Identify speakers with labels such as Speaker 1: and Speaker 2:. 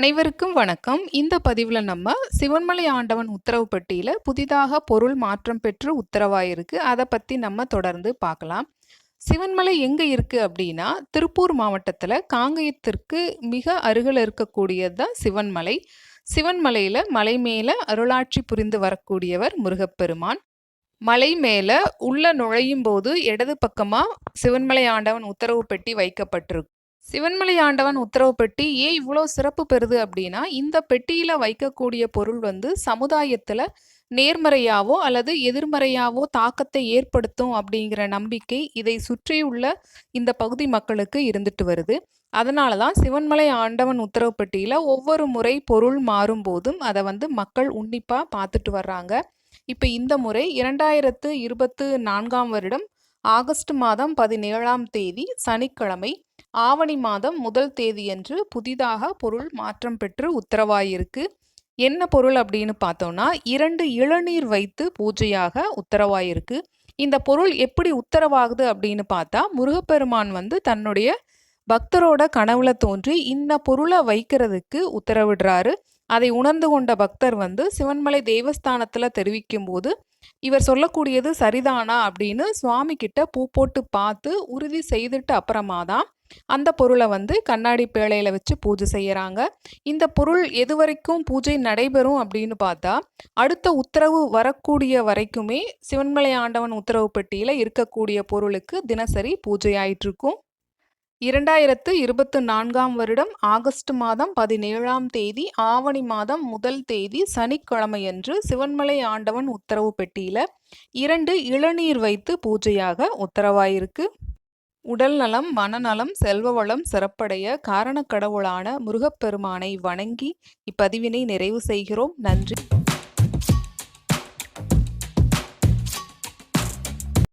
Speaker 1: அனைவருக்கும் வணக்கம். இந்த பதிவில் நம்ம சிவன்மலை ஆண்டவன் உத்தரவு பெட்டியில் புதிதாக பொருள் மாற்றம் பெற்று உத்தரவாயிருக்கு. அதை பற்றி நம்ம தொடர்ந்து பார்க்கலாம். சிவன்மலை எங்கே இருக்குது அப்படின்னா திருப்பூர் மாவட்டத்தில் காங்கயத்திற்கு மிக அருகில் இருக்கக்கூடியது தான் சிவன்மலை. சிவன்மலையில் மலை மேலே அருளாட்சி புரிந்து வரக்கூடியவர் முருகப்பெருமான். மலை மேலே உள்ள நுழையும் போது இடது பக்கமாக சிவன்மலை ஆண்டவன் உத்தரவு பெட்டி வைக்கப்பட்டிருக்கு சிவன்மலை ஆண்டவன் உத்தரவு பெட்டி ஏன் இவ்வளோ சிறப்பு பெறுது அப்படின்னா இந்த பெட்டியில் வைக்கக்கூடிய பொருள் வந்து சமுதாயத்தில் நேர்மறையாவோ அல்லது எதிர்மறையாவோ தாக்கத்தை ஏற்படுத்தும் அப்படிங்கிற நம்பிக்கை இதை சுற்றியுள்ள இந்த பகுதி மக்களுக்கு இருந்துட்டு வருது. அதனால தான் சிவன்மலை ஆண்டவன் உத்தரவு பெட்டியில் ஒவ்வொரு முறை பொருள் மாறும்போதும் அதை வந்து மக்கள் உன்னிப்பாக பார்த்துட்டு வர்றாங்க. இப்போ இந்த முறை இரண்டாயிரத்து இருபத்து நான்காம் வருடம் ஆகஸ்ட் மாதம் பதினேழாம் தேதி சனிக்கிழமை ஆவணி மாதம் முதல் தேதியன்று புதிதாக பொருள் மாற்றம் பெற்று உத்தரவாயிருக்கு. என்ன பொருள் அப்படின்னு பார்த்தோம்னா இரண்டு இளநீர் வைத்து பூஜையாக உத்தரவாயிருக்கு. இந்த பொருள் எப்படி உத்தரவாகுது அப்படின்னு பார்த்தா முருகப்பெருமான் வந்து தன்னுடைய பக்தரோட கனவுல தோன்றி இந்த பொருளை வைக்கிறதுக்கு உத்தரவிடுறாரு. அதை உணர்ந்து கொண்ட பக்தர் வந்து சிவன்மலை தேவஸ்தானத்தில் தெரிவிக்கும் போது இவர் சொல்லக்கூடியது சரிதானா அப்படின்னு சுவாமி கிட்ட பூ போட்டு பார்த்து உறுதி செய்துட்டு அப்புறமா தான் அந்த பொருளை வந்து கண்ணாடி பேழையில் வச்சு பூஜை செய்கிறாங்க இந்த பொருள் எது வரைக்கும் பூஜை நடைபெறும் அப்படின்னு பார்த்தா அடுத்த உத்தரவு வரக்கூடிய வரைக்குமே சிவன்மலை ஆண்டவன் உத்தரவு பெட்டியில் இருக்கக்கூடிய பொருளுக்கு தினசரி பூஜை ஆயிட்டிருக்கும். இரண்டாயிரத்து இருபத்து நான்காம் வருடம் ஆகஸ்ட் மாதம் பதினேழாம் தேதி ஆவணி மாதம் முதல் தேதி சனிக்கிழமையன்று சிவன்மலை ஆண்டவன் உத்தரவு பெட்டியில் இரண்டு இளநீர் வைத்து பூஜையாக உத்தரவாயிருக்கு. உடல் நலம் மனநலம் செல்வ வளம் சிறப்படைய காரணக்கடவுளான முருகப்பெருமானை வணங்கி இப்பதிவினை நிறைவு செய்கிறோம். நன்றி.